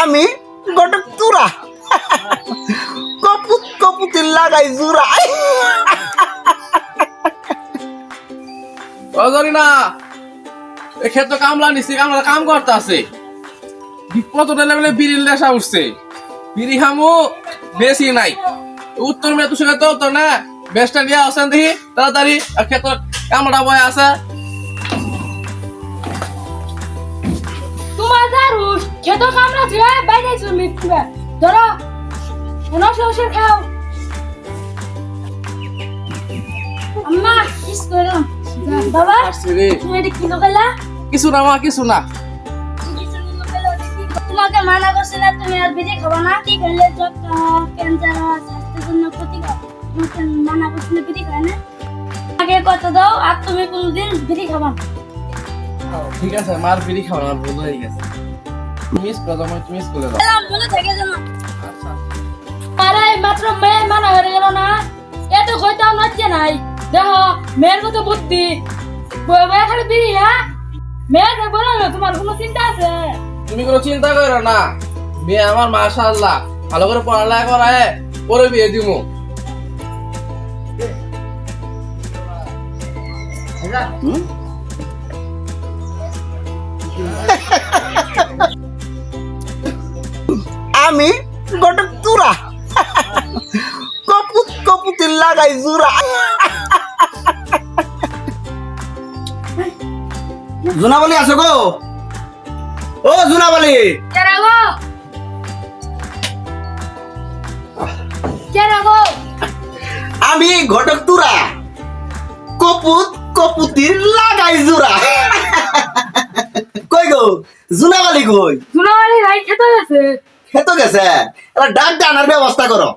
আমি গটক তুরা কপুত লাগাই না কামলা নিছি কামলা কাম করতে আছে। বিপদ লেভেলে বিড়ির নেশা উঠছে। বিড়ি খামু বেশি নাই। উত্তর মেয়ে তো তো না। বেশটা নিয়ে আসেন দেখি, তাড়াতাড়ি। আর ক্ষেত্রে কামড়া বয় আছে। খেতো কামড়া ছিল বাইরে মিটবে ধরো নশো নশো খাও। আম্মা কিস করলাম বাবা তুমি এটা কি লোকালা কিছু না মা কিছু না। তোমাকে মানা করছে না তুমি আর বিড়ি খাব না। কি করলে? ক্যান্সার স্বাস্থ্যের জন্য ক্ষতিকর তোমাকে মানা করছে না বিড়ি খায় না। আগে কত দাও আর তুমি কোনোদিন বিড়ি খাবা ঠিক আছে মার বিড়ি খাওয়া আমার ভুল হয়ে গেছে। মিস করে মিস করে দাও। মনে থাকে যেন আচ্ছা আরে মাত্র মেয়ে মানা হয়ে গেল না। এত কইতাম নাচছে নাই। দেখো মেয়ের কত বুদ্ধি। বয়ে বয়ে খালি বিড়ি হ্যাঁ? মেয়েকে বলো তোমার কোনো চিন্তা আছে? তুমি কোনো চিন্তা করো না। মেয়ে আমার মাশাআল্লাহ। ভালো করে পড়ালেখা করায় পরে বিয়ে দিমু। আমি গটক তুরা কপুত কপুতির লাগাই জুরা জুনাবলি আছো গো? ও জুনাবলি। কেরা গো? কেরা গো? আমি ঘটক তুরা কপুত কপুতির লাগাই জুরা কই গো? জুনাবালি কই? জুনাবাড়ি ভাই খেতে গেছে। খেতো গেছে? এবার ডাক আনার ব্যবস্থা করো।